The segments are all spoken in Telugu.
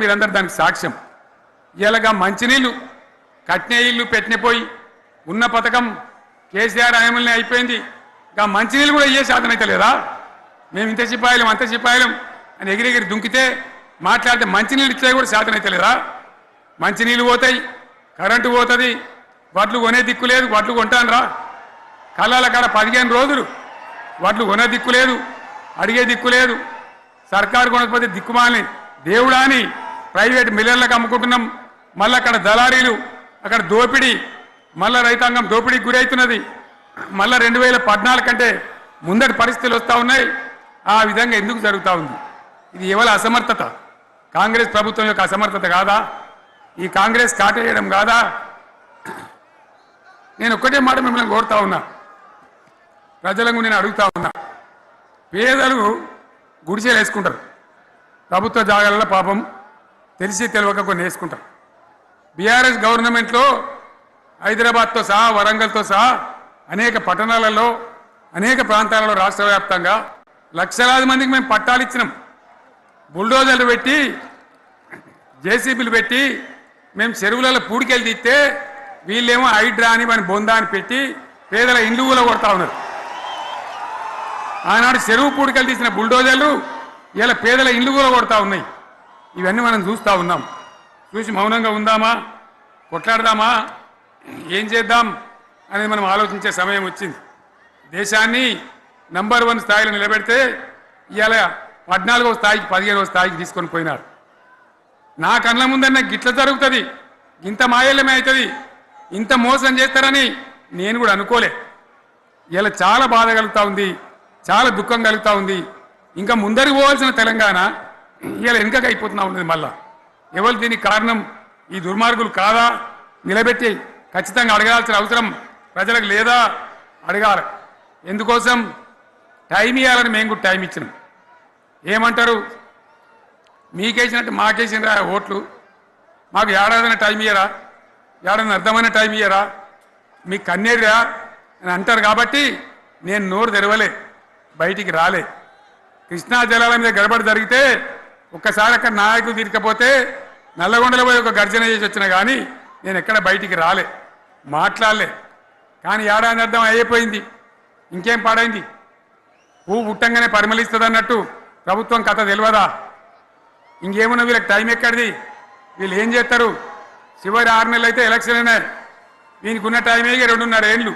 మీరందరూ దానికి సాక్ష్యం. ఇలాగా మంచినీళ్ళు కట్నే ఇల్లు పెట్టిన పోయి ఉన్న పథకం కేసీఆర్ ఆయమల్ని అయిపోయింది. ఇంకా మంచినీళ్ళు కూడా ఏ సాధన అయితే లేదా? మేము ఇంత సిపాయలం అంత సిపాయలం అని ఎగిరెగిరి దుంకితే మాట్లాడితే మంచినీళ్ళు ఇచ్చే కూడా సాధన అయితే లేదా? మంచినీళ్ళు పోతాయి కరెంటు పోతుంది వడ్లు కొనే దిక్కు లేదు వడ్లు కొంటానరా కళ్ళాల కాడ పదిహేను రోజులు వడ్లు కొనే దిక్కు లేదు అడిగే దిక్కు లేదు సర్కారు కొనకపోతే దిక్కుమాలని దేవుడా అని ప్రైవేట్ మిల్లర్లకు అమ్ముకుంటున్నాం. మళ్ళీ అక్కడ దళారీలు అక్కడ దోపిడీ మళ్ళా రైతాంగం దోపిడీకి గురవుతున్నది మళ్ళా రెండు వేల పద్నాలుగు కంటే ముందటి పరిస్థితులు వస్తూ ఉన్నాయి. ఆ విధంగా ఎందుకు జరుగుతూ ఉంది? ఇది ఎవరి అసమర్థత. కాంగ్రెస్ ప్రభుత్వం యొక్క అసమర్థత కాదా? ఈ కాంగ్రెస్ కాటేయడం కాదా? నేను ఒక్కటే మాట మిమ్మల్ని కోరుతా ఉన్నా. ప్రజలకు నేను అడుగుతా ఉన్నా. పేదలు గుడిసెలు వేసుకుంటారు. ప్రభుత్వ జాగాలలో పాపం తెలిసి తెలియక కొన్ని వేసుకుంటారు బీఆర్ఎస్ గవర్నమెంట్లో హైదరాబాద్తో సహా వరంగల్తో సహా అనేక పట్టణాలలో అనేక ప్రాంతాలలో రాష్ట్ర వ్యాప్తంగా లక్షలాది మందికి మేము పట్టాలు ఇచ్చినాం. బుల్డోజర్లు పెట్టి జేసీబీలు పెట్టి మేము చెరువులలో పూడికెళ్ళి తీస్తే వీళ్ళేమో హైడ్రా అని మన బొందా అని పెట్టి పేదల ఇండ్లు కూడా కొడతా ఉన్నారు. ఆనాడు చెరువు పూడికెళ్ళి తీసిన బుల్డోజర్లు ఇలా పేదల ఇండ్లు కూడా కొడతా ఉన్నాయి. ఇవన్నీ మనం చూస్తూ ఉన్నాం. చూసి మౌనంగా ఉందామా? కొట్లాడదామా? ఏం చేద్దాం? అనేది మనం ఆలోచించే సమయం వచ్చింది. దేశాన్ని నంబర్ వన్ స్థాయిలో నిలబెడితే ఇవాళ పద్నాలుగో స్థాయికి పదిహేనవ స్థాయికి తీసుకొని పోయినారు. నా కళ్ళ ముందన్న గిట్ల జరుగుతుంది. ఇంత మాయల్యమే అవుతుంది ఇంత మోసం చేస్తారని నేను కూడా అనుకోలే. ఇలా చాలా బాధ కలుగుతూ ఉంది. చాలా దుఃఖం కలుగుతూ ఉంది. ఇంకా ముందరికి పోవాల్సిన తెలంగాణ ఇలా వెనుకకి అయిపోతున్నా ఉన్నది మళ్ళా. ఎవరు దీనికి కారణం? ఈ దుర్మార్గులు కాదా? నిలబెట్టి ఖచ్చితంగా అడగాల్సిన అవసరం ప్రజలకు లేదా? అడగాలి. ఎందుకోసం? టైం ఇవ్వాలని మేము కూడా టైం ఇచ్చినాం. ఏమంటారు? మీకేసినట్టు మాకేసినరా ఓట్లు? మాకు ఏడాదిన టైం ఇయ్యరా? ఏడాది అర్థమైన టైం ఇయ్యరా? మీకు కన్నేరురా? అని అంటారు కాబట్టి నేను నోరు తెరవలే. బయటికి రాలే. కృష్ణా జలాల మీద గడబడి జరిగితే ఒక్కసారి అక్కడ నాయకులు తీరికపోతే నల్లగొండలో పోయి ఒక గర్జన చేసి వచ్చిన కానీ నేను ఎక్కడ బయటికి రాలే మాట్లాడలే. కానీ ఏడాది అర్థం అయిపోయింది ఇంకేం పాడైంది? పువ్వు పుట్టంగానే పరిమళిస్తుంది అన్నట్టు ప్రభుత్వం కథ తెలియదా ఇంకేమున్నా వీళ్ళకి టైం ఎక్కడిది? వీళ్ళు ఏం చేస్తారు? చివరి ఆరు నెలలు అయితే ఎలక్షన్ అయినాయి. దీనికి ఉన్న టైమే ఇక రెండున్నర ఏళ్ళు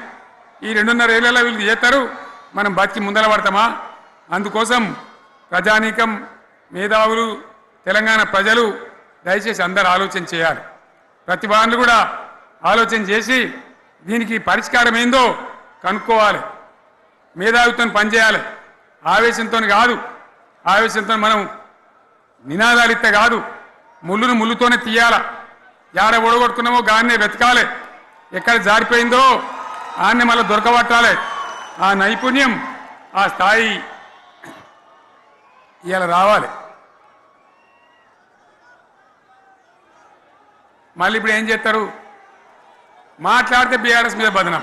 ఈ రెండున్నర ఏళ్ళలో వీళ్ళు చేస్తారు? మనం బతికి ముందర పడతామా? అందుకోసం ప్రజానీకం మేధావులు తెలంగాణ ప్రజలు దయచేసి అందరు ఆలోచన చేయాలి. ప్రతి వాళ్ళు కూడా ఆలోచన చేసి దీనికి పరిష్కారం ఏందో కనుక్కోవాలి. మేధావితో పనిచేయాలి. ఆవేశంతో కాదు. ఆవేశంతో మనం నినాదాలు ఇస్తే కాదు. ముళ్ళును ముళ్ళుతోనే తీయాల. యాడ ఒడగొట్టుకున్నామో గాన్నే వెతకాలి. ఎక్కడ జారిపోయిందో ఆన్నే మళ్ళీ దొరకబట్టాలి. ఆ నైపుణ్యం ఆ స్థాయి ఇలా రావాలి. మళ్ళీ ఇప్పుడు ఏం చేస్తారు? మాట్లాడితే బీఆర్ఎస్ మీద బదనం.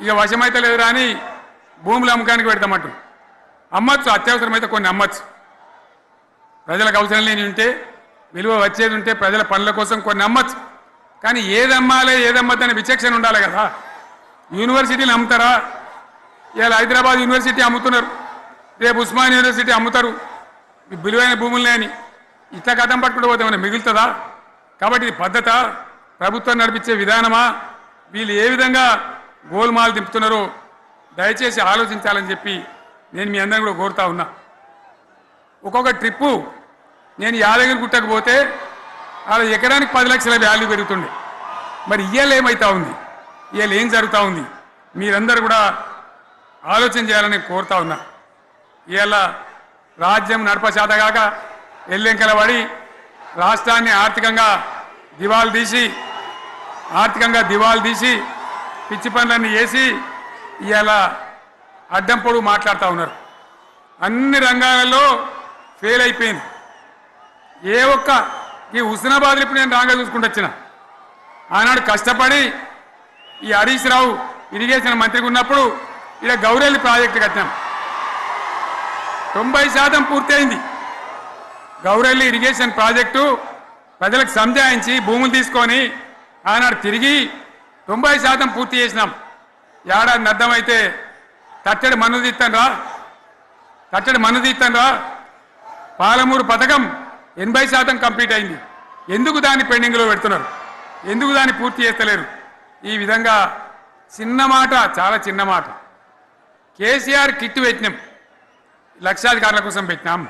ఇక వశమైతే లేదు రాని భూములు అమ్మకానికి పెడతామంటు అమ్మచ్చు అత్యవసరమైతే కొన్ని అమ్మచ్చు. ప్రజలకు అవసరం లేని ఉంటే విలువ వచ్చేది ఉంటే ప్రజల పనుల కోసం కొన్ని అమ్మచ్చు. కానీ ఏది అమ్మాలి ఏది విచక్షణ ఉండాలి కదా. యూనివర్సిటీని అమ్ముతారా? ఇవాళ హైదరాబాద్ యూనివర్సిటీ అమ్ముతున్నారు. రేపు ఉస్మాన్ యూనివర్సిటీ అమ్ముతారు. విలువైన భూములు లేని. ఇట్లా కథం పట్టుకుంటూ పోతే ఏమైనా మిగులుతుందా? కాబట్టి ఇది పద్ధత. ప్రభుత్వం నడిపించే విధానమా? వీళ్ళు ఏ విధంగా గోల్మాలు దింపుతున్నారో దయచేసి ఆలోచించాలని చెప్పి నేను మీ అందరిని కూడా కోరుతా ఉన్నా. ఒక్కొక్క ట్రిప్పు నేను యాదగిరి గుట్టకు పోతే వాళ్ళ ఎకరానికి పది లక్షల వాల్యూ పెరుగుతుండే. మరి ఇవాళ ఏమవుతా ఉంది? ఇవాళ ఏం జరుగుతూ ఉంది? మీరందరూ కూడా ఆలోచన చేయాలని కోరుతా ఉన్నా. ఇవాళ రాజ్యం నడపశాతగాక ఎల్లెంకల పడి రాష్ట్రాన్ని ఆర్థికంగా దివాలు తీసి ఆర్థికంగా దివాలు తీసి పిచ్చి పనులన్నీ వేసి ఇలా అడ్డం పొడుగు మాట్లాడుతూ ఉన్నారు. అన్ని రంగాలలో ఫెయిల్ అయిపోయింది. ఏ ఒక్క ఈ హుస్నాబాద్ ఇప్పుడు నేను రాగా చూసుకుంటూ వచ్చిన. ఆనాడు కష్టపడి ఈ హరీష్ రావు ఇరిగేషన్ మంత్రిగా ఉన్నప్పుడు ఇలా గౌరెల్లి ప్రాజెక్టు కట్టినాం. తొంభై శాతం పూర్తయింది. గౌరెల్లి ఇరిగేషన్ ప్రాజెక్టు ప్రజలకు సంజాయించి భూములు తీసుకొని ఆనాడు తిరిగి తొంభై శాతం పూర్తి చేసినాం. ఏడాది అర్థమైతే తట్టడి మన్ను తీస్తాను తట్టడి మన్ను తీస్తాను పాలమూరు పథకం ఎనభై శాతం కంప్లీట్ అయింది. ఎందుకు దాన్ని పెండింగ్లో పెడుతున్నారు? ఎందుకు దాన్ని పూర్తి చేస్తలేరు? ఈ విధంగా చిన్న మాట చాలా చిన్న మాట. కేసీఆర్ కిట్ పెట్టినాం. లక్షాధికారుల కోసం పెట్టినాం.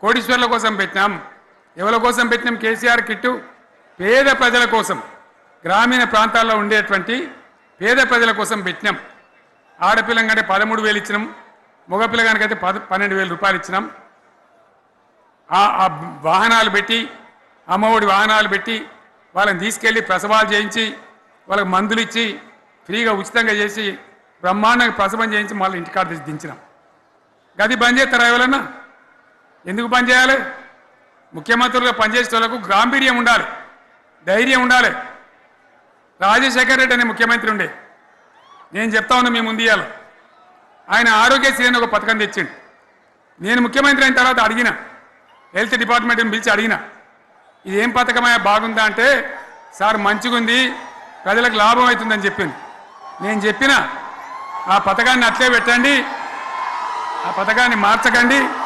కోటీశ్వర్ల కోసం పెట్టినాం. ఎవరి కోసం పెట్టినాం? కేసీఆర్ కిట్టు. పేద ప్రజల కోసం. గ్రామీణ ప్రాంతాల్లో ఉండేటువంటి పేద ప్రజల కోసం పెట్టినాం. ఆడపిల్లకంటే పదమూడు వేలు ఇచ్చినాం. మగపిల్లగానికైతే పద పన్నెండు వేల రూపాయలు ఇచ్చినాం. ఆ ఆ వాహనాలు పెట్టి అమ్మఒడి వాహనాలు పెట్టి వాళ్ళని తీసుకెళ్ళి ప్రసవాలు చేయించి వాళ్ళకి మందులు ఇచ్చి ఫ్రీగా ఉచితంగా చేసి బ్రహ్మాండంగా ప్రసవం చేయించి మళ్ళీ ఇంటికాడ దించినాం. గది బంద్ చేస్తారా ఎవరన్నా? ఎందుకు పనిచేయాలి చేయాలి? ముఖ్యమంత్రులుగా పనిచేసే వాళ్ళకు గాంభీర్యం ఉండాలి ధైర్యం ఉండాలి. రాజశేఖర్ రెడ్డి అనే ముఖ్యమంత్రి ఉండే. నేను చెప్తా ఉన్నా మీ ముందు ఇయ్యాల. ఆయన ఆరోగ్యశ్రీ అని ఒక పథకం తెచ్చిండు. నేను ముఖ్యమంత్రి అయిన తర్వాత అడిగిన. హెల్త్ డిపార్ట్మెంట్ని పిలిచి అడిగిన. ఇది ఏం పథకమయ్యా? బాగుందా అంటే సార్ మంచిగుంది. ప్రజలకు లాభం అవుతుందని చెప్పింది నేను చెప్పిన ఆ పథకాన్ని అట్లే పెట్టండి. ఆ పథకాన్ని మార్చకండి.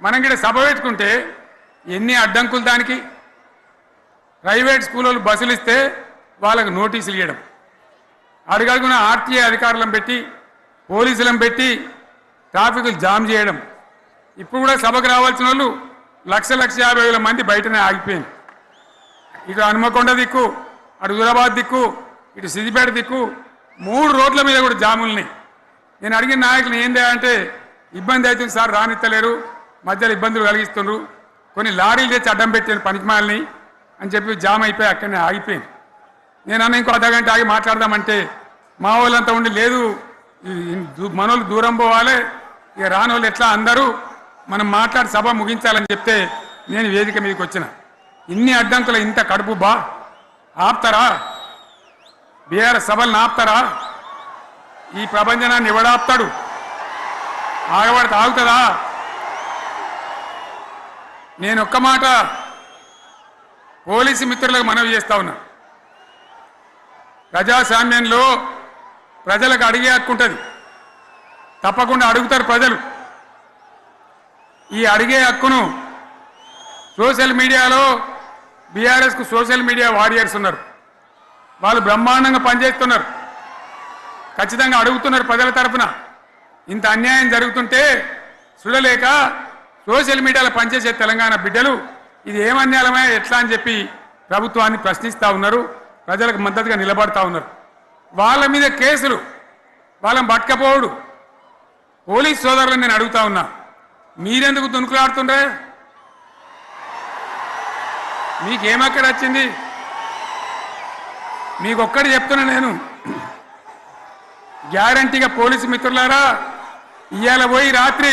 మనం కూడా సభ పెట్టుకుంటే ఎన్ని అడ్డంకులు దానికి? ప్రైవేట్ స్కూల్ వాళ్ళు బస్సులు ఇస్తే వాళ్ళకు నోటీసులు ఇవ్వడం. అడుగడుగున ఆర్టీఏ అధికారులను పెట్టి పోలీసులను పెట్టి ట్రాఫిక్లు జామ్ చేయడం. ఇప్పుడు కూడా సభకు రావాల్సిన వాళ్ళు లక్ష లక్ష యాభై వేల మంది బయటనే ఆగిపోయింది. ఇటు హనుమకొండ దిక్కు అటు హురాబాద్ దిక్కు ఇటు సిద్దిపేట దిక్కు మూడు రోడ్ల మీద కూడా జాములున్నాయి. నేను అడిగిన నాయకులు ఏంది అంటే ఇబ్బంది అవుతుంది సార్ రానిత్తలేరు. మధ్యలో ఇబ్బందులు కలిగిస్తున్నారు కొన్ని లారీలు తెచ్చి అడ్డం పెట్టాను పనికిమాలని అని చెప్పి జామ్ అయిపోయి అక్కడనే ఆగిపోయింది. నేను అన్న ఇంకో అర్ధగంట ఆగి మాట్లాడదామంటే మా వాళ్ళంతా ఉండి లేదు మనోళ్ళు దూరం పోవాలి ఇక రానోళ్ళు ఎట్లా అందరూ మనం మాట్లాడి సభ ముగించాలని చెప్తే నేను వేదిక మీదకి వచ్చిన. ఇన్ని అడ్డంకులు ఇంత కడుపు బా. ఆపుతారా? బీఆర్ సభలను ఆపుతారా? ఈ ప్రపంచనాన్ని ఎవడాపుతాడు ఆగబడితే ఆగుతుందా? నేను ఒక్క మాట పోలీసు మిత్రులకు మనవి చేస్తా ఉన్నా. ప్రజాస్వామ్యంలో ప్రజలకు అడిగే హక్కు ఉంటుంది. తప్పకుండా అడుగుతారు ప్రజలు. ఈ అడిగే హక్కును సోషల్ మీడియాలో బీఆర్ఎస్కు సోషల్ మీడియా వారియర్స్ ఉన్నారు. వాళ్ళు బ్రహ్మాండంగా పనిచేస్తున్నారు. ఖచ్చితంగా అడుగుతున్నారు ప్రజల తరఫున ఇంత అన్యాయం జరుగుతుంటే చూడలేక సోషల్ మీడియాలో పనిచేసే తెలంగాణ బిడ్డలు ఇది ఏం ఎట్లా అని చెప్పి ప్రభుత్వాన్ని ప్రశ్నిస్తూ ఉన్నారు ప్రజలకు మద్దతుగా నిలబడతా ఉన్నారు. వాళ్ళ మీద కేసులు వాళ్ళని పట్టకపోవడు. పోలీస్ సోదరులను నేను అడుగుతా ఉన్నా మీరెందుకు దునుకులాడుతుండే మీకేమక్కడ వచ్చింది? మీకు చెప్తున్నా నేను. గ్యారంటీగా పోలీసు మిత్రులారా ఇవాళ పోయి రాత్రి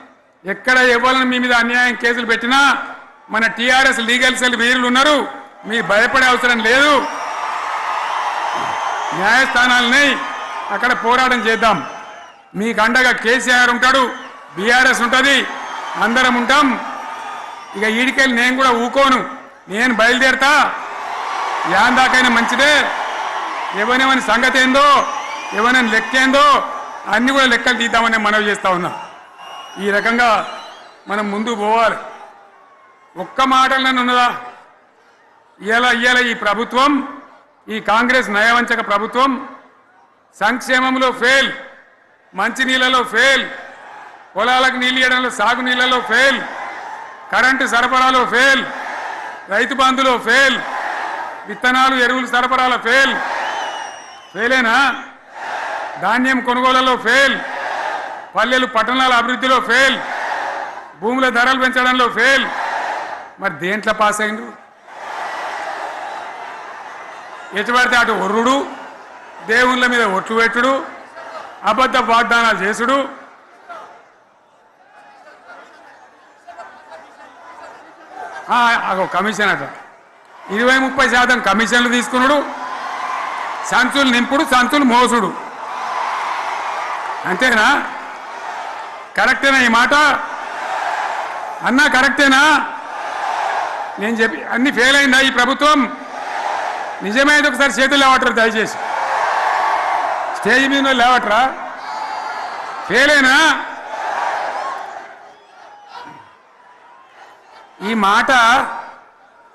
ఎక్కడ ఎవరిని మీ మీద అన్యాయం కేసులు పెట్టినా మన టీఆర్ఎస్ లీగల్ సెల్ వీరులు ఉన్నారు. మీ భయపడే అవసరం లేదు. న్యాయస్థానాలని అక్కడ పోరాటం చేద్దాం. మీకు అండగా కేసీఆర్ ఉంటాడు బీఆర్ఎస్ ఉంటుంది అందరం ఉంటాం. ఇక ఈడికెళ్ళి నేను కూడా ఊకోను. నేను బయలుదేరతా. యాందాకైనా మంచిదే. ఎవరెవని సంగతి ఏందో ఎవరైనా లెక్క ఏందో అన్ని కూడా లెక్కలు తీద్దామని మనవి చేస్తా ఉన్నా. ఈ రకంగా మనం ముందు పోవాలి. ఒక్క మాటలనే ఉన్నదా? ఇలా ఇవాళ ఈ ప్రభుత్వం ఈ కాంగ్రెస్ నయవంచక ప్రభుత్వం సంక్షేమంలో ఫెయిల్ మంచినీళ్ళలో ఫెయిల్ పొలాలకు నీళ్ళు ఇవ్వడంలో సాగు నీళ్ళలో ఫెయిల్ కరెంటు సరఫరాలో ఫెయిల్ రైతు బంధులో ఫెయిల్ విత్తనాలు ఎరువులు సరఫరాలో ఫెయిల్ ఫెయిలేనా ధాన్యం కొనుగోలలో ఫెయిల్ పల్లెలు పట్టణాల అభివృద్ధిలో ఫెయిల్ భూముల ధరలు పెంచడంలో ఫెయిల్ మరి దేంట్లో పాస్ అయిండు? ఎటుపడితే అటు ఒర్రుడు దేవుళ్ళ మీద ఒట్లు పెట్టుడు అబద్ధ వాగ్దానాలు చేసుడు. అగో కమిషన్ అట. ఇరవై ముప్పై శాతం కమిషన్లు తీసుకున్నాడు సంచులు నింపుడు సంచులు మోసుడు. అంతేనా? కరెక్టేనా ఈ మాట? అన్నా కరెక్టేనా? నేను చెప్పి అన్ని ఫెయిల్ అయిందా ఈ ప్రభుత్వం? నిజమైనది ఒకసారి చేతులు లేవటరు దయచేసి. స్టేజ్ మీద లేవట్రా? ఫెయిలేనా ఈ మాట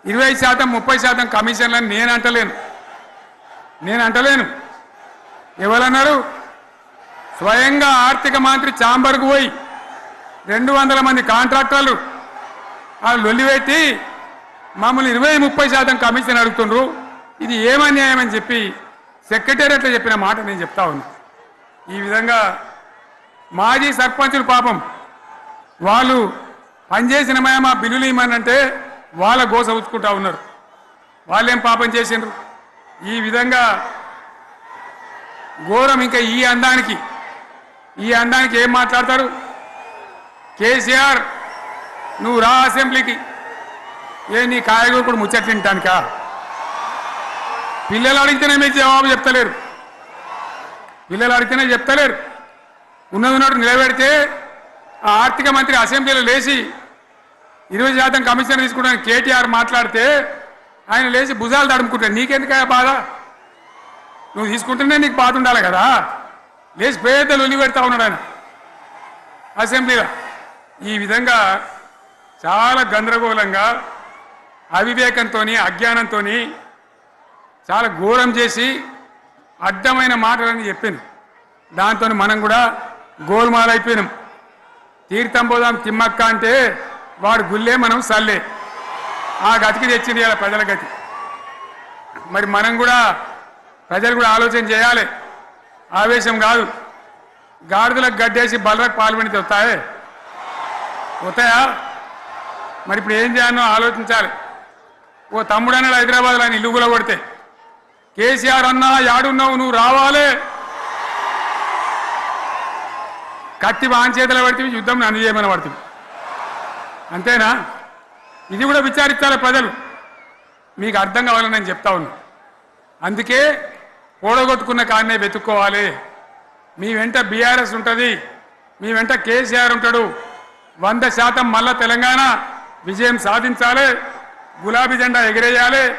ఇరవై శాతం ముప్పై శాతం కమిషన్లని నేను అంటలేను. నేను అంటలేను. ఎవరన్నారు? స్వయంగా ఆర్థిక మంత్రి చాంబర్కు పోయి రెండు వందల మంది కాంట్రాక్టర్లు వాళ్ళు లొల్లిపెట్టి మమ్మల్ని ఇరవై ముప్పై శాతం కమిషన్ అడుగుతుండ్రు. ఇది ఏమన్యాయం అని చెప్పి సెక్రటేరియట్లో చెప్పిన మాట నేను చెప్తా ఉన్నా. ఈ విధంగా మాజీ సర్పంచులు పాపం వాళ్ళు పనిచేసిన మా బిల్లులు ఇమ్మనంటే వాళ్ళ గోస ఉచ్చుకుంటా ఉన్నారు. వాళ్ళేం పాపం చేసిండ్రు? ఈ విధంగా ఘోరం ఇంకా ఈ అందానికి ఈ అందానికి ఏం మాట్లాడతారు? కేసీఆర్ నువ్వు రా అసెంబ్లీకి. ఏ నీ కాయగూరుకుడు ముచ్చట్లు వింటానిక పిల్లలు అడిగితేనే మీరు జవాబు చెప్తలేరు. పిల్లలు అడిగితేనే చెప్తలేరు. ఉన్నది ఉన్నట్టు నిలబెడితే ఆ ఆర్థిక మంత్రి అసెంబ్లీలో లేచి ఇరవై శాతం కమిషన్ తీసుకుంటాను కేటీఆర్ మాట్లాడితే ఆయన లేచి భుజాలు తడుముకుంటాడు నీకెందుక బాధ? నువ్వు తీసుకుంటేనే నీకు బాధ ఉండాలి కదా? లేచి పేదలు ఉల్లి పెడతా ఉన్నాడు ఆయన. అసెంబ్లీలో. ఈ విధంగా చాలా గందరగోళంగా అవివేకంతో అజ్ఞానంతో చాలా ఘోరం చేసి అడ్డమైన మాటలని చెప్పింది దాంతో మనం కూడా గోల్మాల్ అయిపోయినాం. తీర్థం పోదాం తిమ్మక్క అంటే వాడు గుల్లే మనం సల్లే. ఆ గతికి తెచ్చింది ఇలా ప్రజల గతి. మరి మనం కూడా ప్రజలు కూడా ఆలోచన చేయాలి. ఆవేశం కాదు. గాడిదలకు గడ్డేసి బలరకు పాల్పడితే వస్తాయే? వస్తాయా? మరి ఇప్పుడు ఏం చేయాలో ఆలోచించాలి. ఓ తమ్ముడు అన్నాడు హైదరాబాద్లో ఆయన ఇల్లు కూడా కొడితే కేసీఆర్ అన్నా యాడున్నావు నువ్వు రావాలి. కత్తి వాంచేతలు పడితే యుద్ధం నన్ను చేయమని పడుతుంది. అంతేనా? ఇది కూడా విచారించాలి ప్రజలు? మీకు అర్థం కావాలని నేను చెప్తా ఉన్నా. అందుకే పోడగొట్టుకున్న కాడనే వెతుక్కోవాలి. మీ వెంట బీఆర్ఎస్ ఉంటుంది. మీ వెంట కేసీఆర్ ఉంటాడు. వంద శాతం మళ్ళా తెలంగాణ విజయం సాధించాలి. గులాబీ జెండా ఎగిరేయాలి.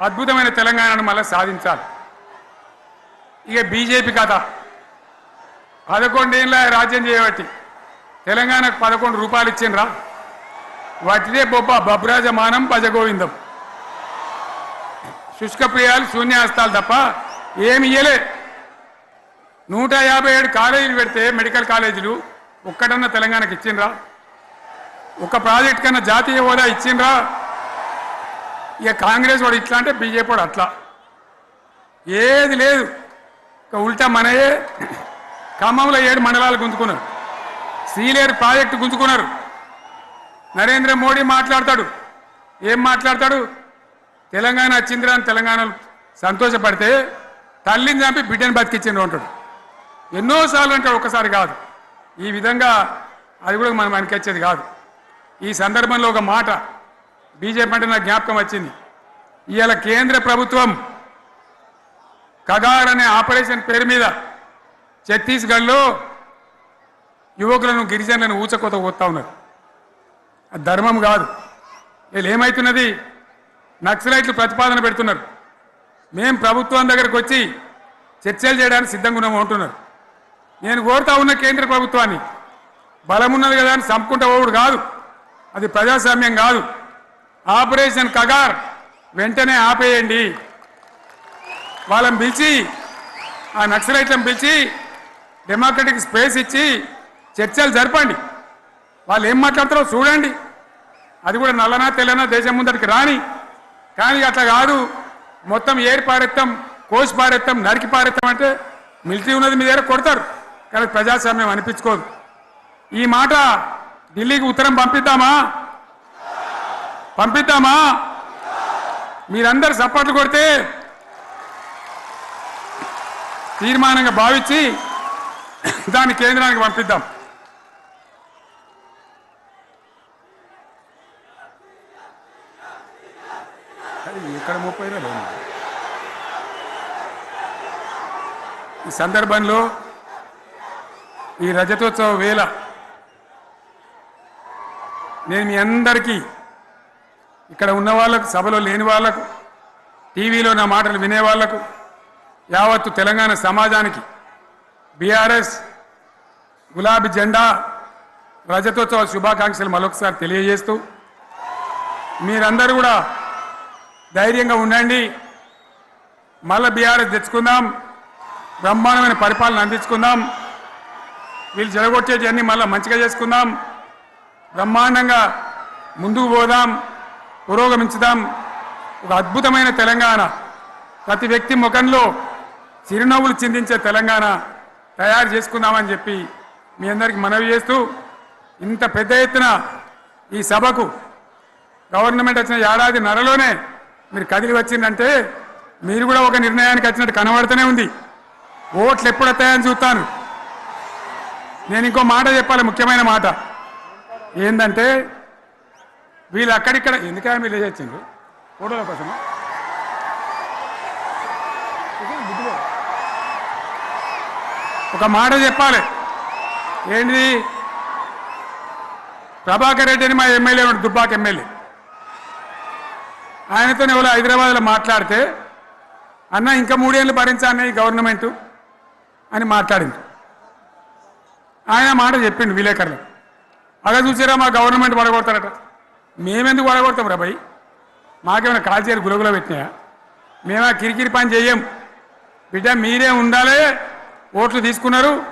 అద్భుతమైన తెలంగాణను మళ్ళా సాధించాలి. ఇక బీజేపీ కథ. పదకొండేళ్ళ రాజ్యం చేయబట్టి తెలంగాణకు పదకొండు రూపాయలు ఇచ్చిండ్రా. వాటిదే బొబ్బ బబ్రాజమానం భజగోవిందం శుష్క ప్రియాలు శూన్యాస్తాలు తప్ప ఏమి ఇయ్యలే. నూట యాభై ఏడు కాలేజీలు పెడితే మెడికల్ కాలేజీలు ఒక్కటన్నా తెలంగాణకి ఇచ్చిండ్రా? ఒక ప్రాజెక్ట్ కన్నా జాతీయ హోదా ఇచ్చిండ్రా? ఇక కాంగ్రెస్ వాడు ఇట్లా అంటే బీజేపీ వాడు అట్లా. ఏది లేదు. ఇక ఉల్టా మనయే. ఖమ్మంలో ఏడు మండలాలు గుంజుకున్నారు. సీలేరు ప్రాజెక్టు గుంజుకున్నారు. నరేంద్ర మోడీ మాట్లాడతాడు. ఏం మాట్లాడతాడు? తెలంగాణ వచ్చిందిరా అని తెలంగాణలో సంతోషపడితే తల్లిని చంపి బిడ్డను బతికిచ్చిండ్రు అంటాడు. ఎన్నోసార్లు అంటాడు ఒకసారి కాదు. ఈ విధంగా అది కూడా మనం అనికొచ్చేది కాదు. ఈ సందర్భంలో ఒక మాట బీజేపీ అంటే నాకు జ్ఞాపకం వచ్చింది. ఇవాళ కేంద్ర ప్రభుత్వం కగార్ అనే ఆపరేషన్ పేరు మీద ఛత్తీస్గఢ్లో యువకులను గిరిజనులను ఊచకోత పోతా ఉన్నారు. అది ధర్మం కాదు. వీళ్ళు ఏమవుతున్నది నక్సలైట్లు ప్రతిపాదన పెడుతున్నారు. మేము ప్రభుత్వం దగ్గరకు వచ్చి చర్చలు చేయడానికి సిద్ధంగా ఉన్నాము అంటున్నారు. నేను కోరుతా ఉన్న కేంద్ర ప్రభుత్వాన్ని బలమున్నది కదా అని చంపుకుంటా పోవుడు కాదు. అది ప్రజాస్వామ్యం కాదు. ఆపరేషన్ కగార్ వెంటనే ఆపేయండి. వాళ్ళని పిలిచి ఆ నక్సలైట్లను పిలిచి డెమోక్రటిక్ స్పేస్ ఇచ్చి చర్చలు జరపండి. వాళ్ళు ఏం మాట్లాడతారో చూడండి. అది కూడా నల్లనా తెల్లనా దేశం ముందరికి రాని. కానీ అట్లా కాదు. మొత్తం ఏరి పారెత్తాం కోసి పారెత్తాం నరికి పారెత్తాం అంటే మిలిటరీ ఉన్నది మీ దగ్గర కొడతారు. కానీ ప్రజాస్వామ్యం అనిపించుకోదు. ఈ మాట ఢిల్లీకి ఉత్తరం పంపిద్దామా? పంపిద్దామా? మీరందరు సపోర్ట్లు కొడితే తీర్మానంగా భావించి దాన్ని కేంద్రానికి పంపిద్దాం. అది ముప్పై వేలు ఈ సందర్భంలో ఈ రజతోత్సవ వేళ నేను మీ అందరికీ ఇక్కడ ఉన్న వాళ్ళకు సభలో లేని వాళ్ళకు టీవీలో నా మాటలు వినే వాళ్ళకు యావత్తు తెలంగాణ సమాజానికి బీఆర్ఎస్ గులాబీ జెండా రజతోత్సవ శుభాకాంక్షలు మరొకసారి తెలియజేస్తూ మీరందరూ కూడా ధైర్యంగా ఉండండి. మళ్ళీ బీఆర్ఎస్ తెచ్చుకుందాం. బ్రహ్మాండమైన పరిపాలన అందించుకుందాం. వీళ్ళు జరగొట్టేటివన్నీ మళ్ళీ మంచిగా చేసుకుందాం. బ్రహ్మాండంగా ముందుకు పోదాం. పురోగమించుదాం. ఒక అద్భుతమైన తెలంగాణ. ప్రతి వ్యక్తి ముఖంలో చిరునవ్వులు చిందించే తెలంగాణ తయారు చేసుకుందామని చెప్పి మీ అందరికి మనవి చేస్తూ ఇంత పెద్ద ఎత్తున ఈ సభకు గవర్నమెంట్ వచ్చిన ఏడాది నరలోనే మీరు కదిలి వచ్చిందంటే మీరు కూడా ఒక నిర్ణయానికి వచ్చినట్టు కనబడుతూనే ఉంది. ఓట్లు ఎప్పుడు వస్తాయని చూస్తాను. నేను ఇంకో మాట చెప్పాలి ముఖ్యమైన మాట. ఏంటంటే వీళ్ళు అక్కడిక్కడ ఎందుకే మీరు లేచొచ్చిండ్రు ఫోటోల కోసమా? ఒక మాట చెప్పాలి. ఏంటి ప్రభాకర్ రెడ్డి అని మా ఎమ్మెల్యే ఉన్నాడు దుబ్బాక ఎమ్మెల్యే. ఆయనతో ఎవరో హైదరాబాద్లో మాట్లాడితే అన్న ఇంకా మూడేళ్ళు భరించాలన్న ఈ గవర్నమెంట్? అని మాట్లాడింది. ఆయన మాట చెప్పిండు విలేకరులు. అలా చూసారా మా గవర్నమెంట్ పడగొడతారట మేమెందుకు పడగొడతాం రా భయ్? మాకేమైనా కాల్చేరు గులగులో పెట్టినాయా? మేము ఆ కిరికిరి పని చేయం బిడ్డ మీరే ఉండాలి ఓట్లు తీసుకున్నారు.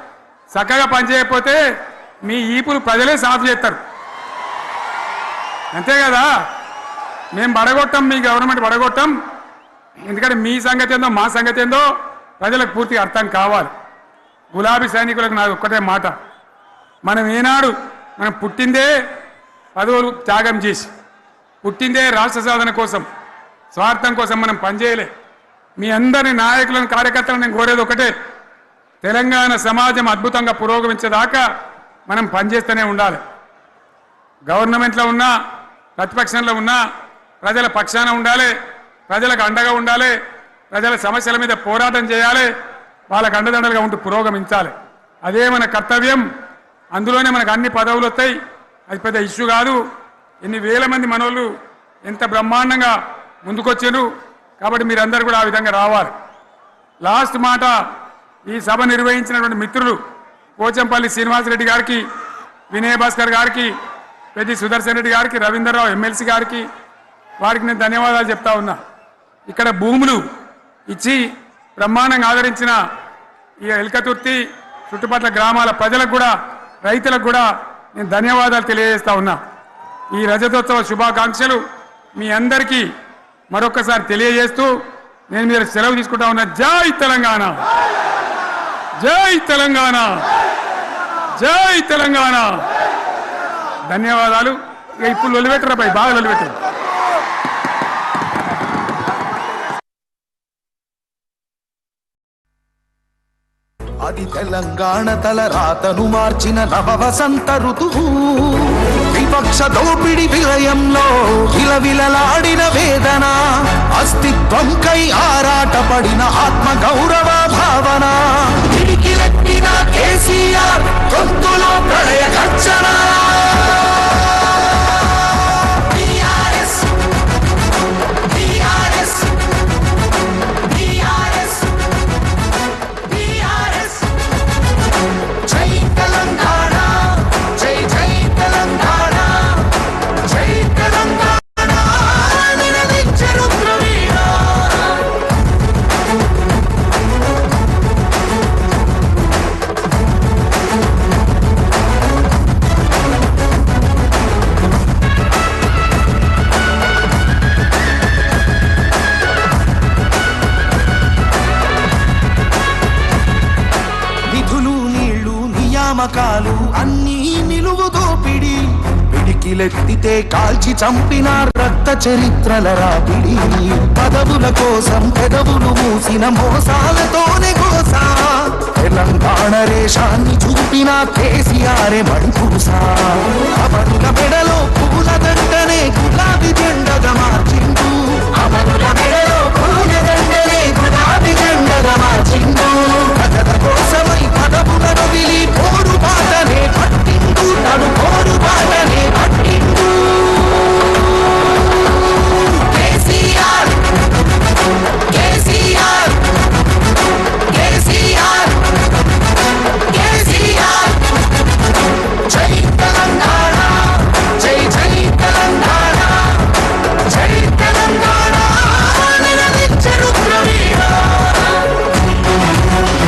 చక్కగా పని చేయకపోతే మీ ఈపులు ప్రజలే సాఫ్ చేస్తారు. అంతే కదా? మేము పడగొట్టాం మీ గవర్నమెంట్ పడగొట్టాం. ఎందుకంటే మీ సంగతి ఏందో మా సంగతి ఏందో ప్రజలకు పూర్తిగా అర్థం కావాలి. గులాబీ సైనికులకు నాది ఒక్కటే మాట. మనం ఏనాడు మనం పుట్టిందే పదవులు త్యాగం చేసి పుట్టిందే రాష్ట్ర సాధన కోసం స్వార్థం కోసం మనం పనిచేయలే. మీ అందరి నాయకులను కార్యకర్తలను నేను కోరేది ఒకటే. తెలంగాణ సమాజం అద్భుతంగా పురోగమించేదాకా మనం పనిచేస్తూనే ఉండాలి. గవర్నమెంట్లో ఉన్నా ప్రతిపక్షంలో ఉన్నా ప్రజల పక్షాన ఉండాలి ప్రజలకు అండగా ఉండాలి ప్రజల సమస్యల మీద పోరాటం చేయాలి వాళ్ళకు అండదండలుగా ఉంటూ పురోగమించాలి. అదే మన కర్తవ్యం. అందులోనే మనకు అన్ని పదవులు వస్తాయి. అది పెద్ద ఇష్యూ కాదు. ఎన్ని వేల మంది మనోళ్ళు ఎంత బ్రహ్మాండంగా ముందుకొచ్చారు. కాబట్టి మీరందరూ కూడా ఆ విధంగా రావాలి. లాస్ట్ మాట ఈ సభ నిర్వహించినటువంటి మిత్రులు పోచంపల్లి శ్రీనివాసరెడ్డి గారికి వినయ్ భాస్కర్ గారికి పెద్ది సుదర్శన్ రెడ్డి గారికి రవీంద్రరావు ఎమ్మెల్సీ గారికి వారికి నేను ధన్యవాదాలు చెప్తా ఉన్నా. ఇక్కడ భూములు ఇచ్చి బ్రహ్మాండంగా ఆదరించిన ఈ ఎల్కతుర్తి చుట్టుపక్కల గ్రామాల ప్రజలకు కూడా రైతులకు కూడా నేను ధన్యవాదాలు తెలియజేస్తా ఉన్నా. ఈ రజతోత్సవ శుభాకాంక్షలు మీ అందరికీ మరొకసారి తెలియజేస్తూ నేను మీరు సెలవు తీసుకుంటా ఉన్నా. జై తెలంగాణ! జై తెలంగాణ! జై తెలంగాణ! ధన్యవాదాలు. ఇక ఇప్పుడు లొలిపెట్టరా పై బాగా లొలిపెట్టారు అది తెలంగాణ తల రాతను మార్చిన నవ వసంత ఋతువు. విపక్ష దోపిడి విలయంలో విలవిలలాడిన వేదన అస్తిత్వం కై ఆరాటపడిన ఆత్మ గౌరవ భావన. పిడికిలెత్తిన కేసీఆర్ గొంతులో ప్రళయ గర్జన. పిడికిలెత్తితే కాల్చి చంపిన రక్త చరిత్రల రాపిడి. పదవుల కోసం పెదవులు మూసిన మోసాలతోనే గోసా తెలంగాణ రేషాన్ని చూపిన కేసీఆర్ మణిపూసా.